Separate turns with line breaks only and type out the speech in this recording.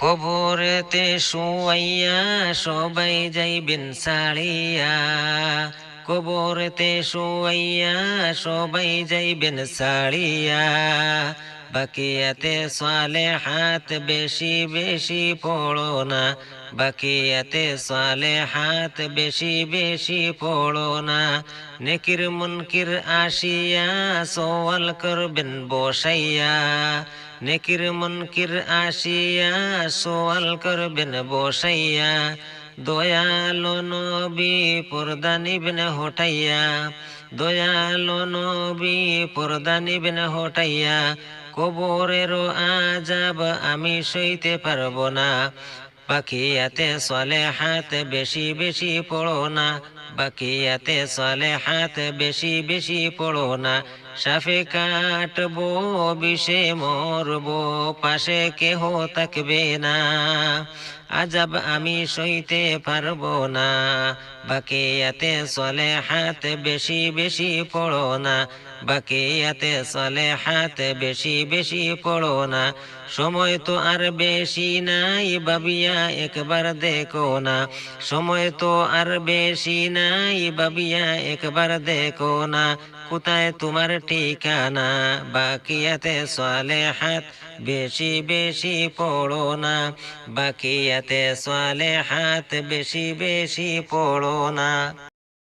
কবরেতে শুয়াইয়া সবাই যাইবেন সাড়িয়া কবরেতে শুয়াইয়া সবাই যাইবেন সাড়িয়া বাকিয়াতে সালে হাত বেশি বেশি পড়ো না। বাকিয়াতে সালে হাত বেশি বেশি পড়ো না। নেকির মুনকির আসিয়া সওয়াল করবেন বসাইয়া। নেকির মুনকির আসিয়া সোয়াল করবেন বসাইয়া। দয়ালো নবী পর্দা নিবেন হটাইয়া। দয়ালো নবী পর্দা নিবেন হটাইয়া। কবরেরও আজাব আমি সইতে পারব না। বাকিয়াতে সলে হাত বেশি বেশি পড়ো না। বাকিয়াতে সলে হাত বেশি বেশি পড়ো না। সাফে কাটবো, বিষে মরবো, পাশে কেহ থাকবে না। আজাব আমি সইতে পারব না। বাকিয়াতে সলে হাত বেশি বেশি পড়ো না। বাকিয়াতে হাত বেশি বেশি পড়ো না। সময় তো আর বেশি নাই বাবিয়া, একবার দেখো না। সময় তো আর বেশি নাই বাবিয়া, একবার দেখো না। কোথায় তোমার ঠিকানা? বাকিয়াতে সলে হাত বেশি বেশি পড়ো না। বাকিয়াতে সলে হাত বেশি বেশি পড়ো না।